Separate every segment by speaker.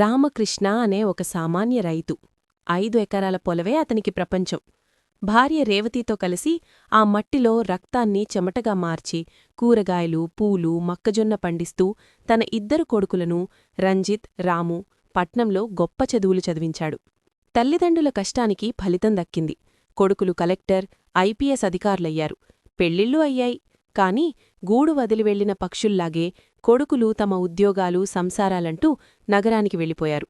Speaker 1: రామకృష్ణ అనే ఒక సామాన్య రైతు. ఐదు ఎకరాల పొలవే అతనికి ప్రపంచం. భార్య రేవతితో కలిసి ఆ మట్టిలో రక్తాన్ని చెమటగా మార్చి కూరగాయలు పూలు మొక్కజొన్న పండిస్తూ తన ఇద్దరు కొడుకులను రంజిత్ రాము పట్నంలో గొప్ప చదువులు చదివించాడు. తల్లిదండ్రుల కష్టానికి ఫలితం దక్కింది. కొడుకులు కలెక్టర్ ఐపీఎస్ అధికారులయ్యారు. పెళ్ళిళ్ళు అయ్యాయి. కాని గూడు వదిలి వెళ్ళిన పక్షుల్లాగే కొడుకులు తమ ఉద్యోగాలు సంసారాలంటూ నగరానికి వెళ్ళిపోయారు.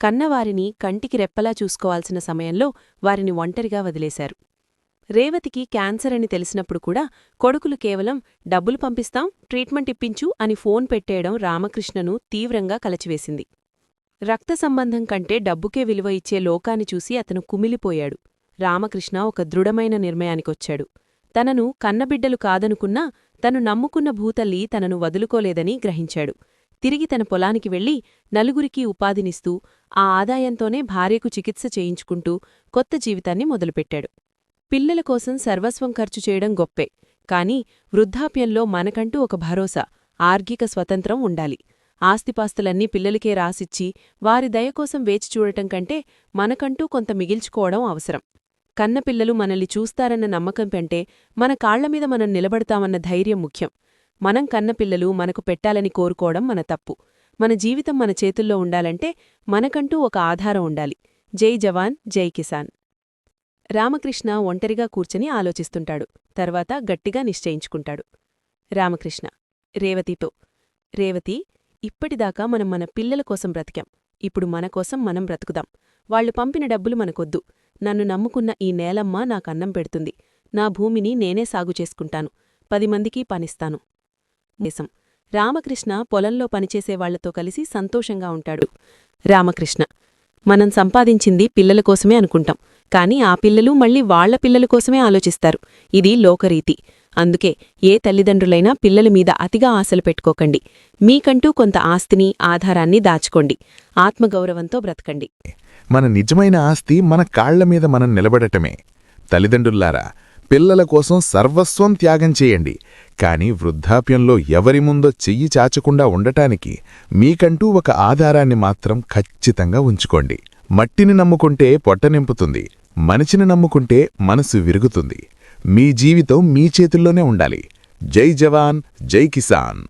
Speaker 1: కన్నవారిని కంటికి రెప్పలా చూసుకోవాల్సిన సమయంలో వారిని ఒంటరిగా వదిలేశారు. రేవతికి క్యాన్సర్ అని తెలిసినప్పుడు కూడా కొడుకులు కేవలం డబ్బులు పంపిస్తాం ట్రీట్మెంట్ ఇప్పించు అని ఫోన్ పెట్టేయడం రామకృష్ణను తీవ్రంగా కలచివేసింది. రక్త సంబంధం కంటే డబ్బుకే విలువ ఇచ్చే లోకాన్ని చూసి అతను కుమిలిపోయాడు. రామకృష్ణ ఒక దృఢమైన నిర్ణయానికొచ్చాడు. తనను కన్నబిడ్డలు కాదనుకున్నా తను నమ్ముకున్న భూతల్లి తనను వదులుకోలేదని గ్రహించాడు. తిరిగి తన పొలానికి వెళ్ళి నలుగురికి ఉపాధినిస్తూ ఆ ఆదాయంతోనే భార్యకు చికిత్స చేయించుకుంటూ కొత్త జీవితాన్ని మొదలుపెట్టాడు. పిల్లల కోసం సర్వస్వం ఖర్చు చేయడం గొప్పే కాని వృద్ధాప్యంలో మనకంటూ ఒక భరోసా ఆర్గిక స్వతంత్రం ఉండాలి. ఆస్తిపాస్తులన్నీ పిల్లలకే రాసిచ్చి వారి దయకోసం వేచి చూడటం కంటే మనకంటూ కొంత మిగిల్చుకోవడం అవసరం. కన్నపిల్లలు మనల్ని చూస్తారన్న నమ్మకం కంటే మన కాళ్ళమీద మనం నిలబడతామన్న ధైర్యం ముఖ్యం. మనం కన్నపిల్లలు మనకు పెట్టాలని కోరుకోవడం మన తప్పు. మన జీవితం మన చేతుల్లో ఉండాలంటే మనకంటూ ఒక ఆధారం ఉండాలి. జై జవాన్ జై కిసాన్. రామకృష్ణ ఒంటరిగా కూర్చొని ఆలోచిస్తుంటాడు. తర్వాత గట్టిగా నిశ్చయించుకుంటాడు. రామకృష్ణ రేవతితో రేవతి ఇప్పటిదాకా మనం మన పిల్లల కోసం బ్రతికాం. ఇప్పుడు మనకోసం మనం బ్రతుకుదాం. వాళ్ళు పంపిన డబ్బులు మనకొద్దు. నన్ను నమ్ముకున్న ఈ నేలమ్మ నాకన్నం పెడుతుంది. నా భూమిని నేనే సాగు చేసుకుంటాను. పది మందికి పనిస్తాను. దేశం. రామకృష్ణ పొలంలో పనిచేసేవాళ్ళతో కలిసి సంతోషంగా ఉంటాడు. రామకృష్ణ. మనం సంపాదించింది పిల్లల కోసమే అనుకుంటాం. కాని ఆ పిల్లలు మళ్ళీ వాళ్ళ పిల్లల కోసమే ఆలోచిస్తారు. ఇది లోకరీతి. అందుకే ఏ తల్లిదండ్రులైనా పిల్లల మీద అతిగా ఆశలు పెట్టుకోకండి. మీకంటూ కొంత ఆస్తిని ఆధారాన్ని దాచుకోండి. ఆత్మగౌరవంతో బ్రతకండి.
Speaker 2: మన నిజమైన ఆస్తి మన కాళ్ళ మీద మనం నిలబడటమే. తల్లిదండ్రుల్లారా పిల్లల కోసం సర్వస్వం త్యాగం చేయండి. కాని వృద్ధాప్యంలో ఎవరి ముందో చెయ్యి చాచకుండా ఉండటానికి మీకంటూ ఒక ఆధారాన్ని మాత్రం ఖచ్చితంగా ఉంచుకోండి. మట్టిని నమ్ముకుంటే పొట్ట నింపుతుంది. మనిషిని నమ్ముకుంటే మనసు విరుగుతుంది. మీ జీవితం మీ చేతుల్లోనే ఉండాలి. జై జవాన్ జై కిసాన్.